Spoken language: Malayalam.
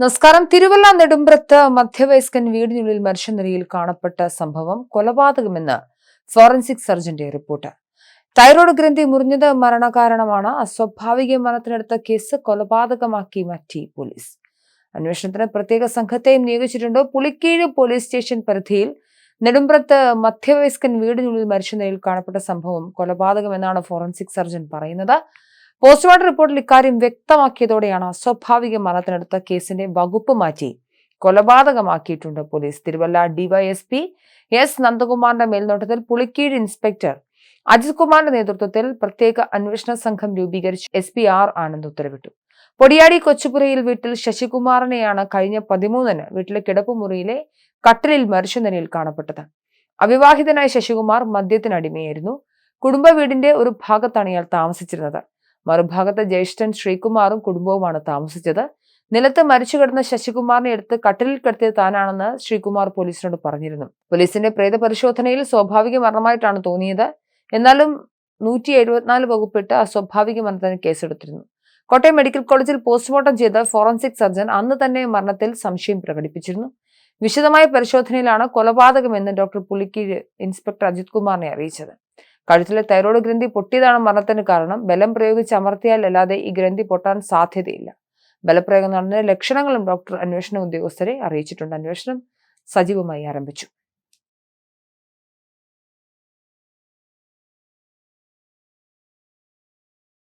നമസ്കാരം. തിരുവല്ല നെടുമ്പ്രത്ത് മധ്യവയസ്കൻ വീടിനുള്ളിൽ മരിച്ച നിലയിൽ കാണപ്പെട്ട സംഭവം കൊലപാതകമെന്ന് ഫോറൻസിക് സർജന്റെ റിപ്പോർട്ട്. തൈറോയ്ഡ് ഗ്രന്ഥി മുറിഞ്ഞത് മരണകാരണമാണ്. അസ്വാഭാവിക മരണത്തിനെടുത്ത കേസ് കൊലപാതകമാക്കി മാറ്റി പോലീസ്. അന്വേഷണത്തിന് പ്രത്യേക സംഘത്തെയും നിയോഗിച്ചിട്ടുണ്ട്. പുളിക്കീഴ് പോലീസ് സ്റ്റേഷൻ പരിധിയിൽ നെടുമ്പ്രത്ത് മധ്യവയസ്കൻ വീടിനുള്ളിൽ മരിച്ച നിലയിൽ കാണപ്പെട്ട സംഭവം കൊലപാതകമെന്നാണ് ഫോറൻസിക് സർജൻ പറയുന്നത്. പോസ്റ്റ്മോർട്ടം റിപ്പോർട്ടിൽ ഇക്കാര്യം വ്യക്തമാക്കിയതോടെയാണ് അസ്വാഭാവിക മരണത്തിനടുത്ത കേസിന്റെ വകുപ്പ് മാറ്റി കൊലപാതകമാക്കിയിട്ടുണ്ട് പോലീസ്. തിരുവല്ല ഡിവൈഎസ്പി എസ് നന്ദകുമാറിന്റെ മേൽനോട്ടത്തിൽ പുളിക്കീഴ് ഇൻസ്പെക്ടർ അജിത് കുമാറിന്റെ നേതൃത്വത്തിൽ പ്രത്യേക അന്വേഷണ സംഘം രൂപീകരിച്ച്. എസ് പി ആർ ആനന്ദ് ഉത്തരവിട്ടു. പൊടിയാടി കൊച്ചുപുരയിൽ വീട്ടിൽ ശശികുമാറിനെയാണ് കഴിഞ്ഞ പതിമൂന്നിന് വീട്ടിലെ കിടപ്പുമുറിയിലെ കട്ടിലിൽ മരിച്ച നിലയിൽ കാണപ്പെട്ടത്. അവിവാഹിതനായ ശശികുമാർ മദ്യത്തിനടിമയായിരുന്നു കുടുംബ വീടിന്റെ ഒരു ഭാഗത്താണ് ഇയാൾ താമസിച്ചിരുന്നത്. മറുഭാഗത്ത് ജ്യേഷ്ഠൻ ശ്രീകുമാറും കുടുംബവുമാണ് താമസിച്ചത്. നിലത്ത് മരിച്ചു കിടന്ന ശശികുമാറിനെ എടുത്ത് കട്ടിലിൽ കിടത്തിയത് താനാണെന്ന് ശ്രീകുമാർ പോലീസിനോട് പറഞ്ഞിരുന്നു. പോലീസിന്റെ പ്രേത പരിശോധനയിൽ സ്വാഭാവിക മരണമായിട്ടാണ് തോന്നിയത്. എന്നാലും നൂറ്റി എഴുപത്തിനാല് വകുപ്പിട്ട് അസ്വാഭാവിക മരണത്തിന് കേസെടുത്തിരുന്നു. കോട്ടയം മെഡിക്കൽ കോളേജിൽ പോസ്റ്റ്മോർട്ടം ചെയ്ത ഫോറൻസിക് സർജൻ അന്ന് തന്നെ മരണത്തിൽ സംശയം പ്രകടിപ്പിച്ചിരുന്നു. വിശദമായ പരിശോധനയിലാണ് കൊലപാതകമെന്ന് ഡോക്ടർ പുളിക്കീഴ് ഇൻസ്പെക്ടർ അജിത് കുമാറിനെ അറിയിച്ചത്. കഴുത്തിലെ തൈറോയ്ഡ് ഗ്രന്ഥി പൊട്ടിയതാണ് മരണത്തിന് കാരണം. ബലം പ്രയോഗിച്ച് അമർത്തിയാൽ അല്ലാതെ ഈ ഗ്രന്ഥി പൊട്ടാൻ സാധ്യതയില്ല. ബലപ്രയോഗം നടന്ന ലക്ഷണങ്ങളും ഡോക്ടർ അന്വേഷണ ഉദ്യോഗസ്ഥരെ അറിയിച്ചിട്ടുണ്ട്. അന്വേഷണം സജീവമായി ആരംഭിച്ചു.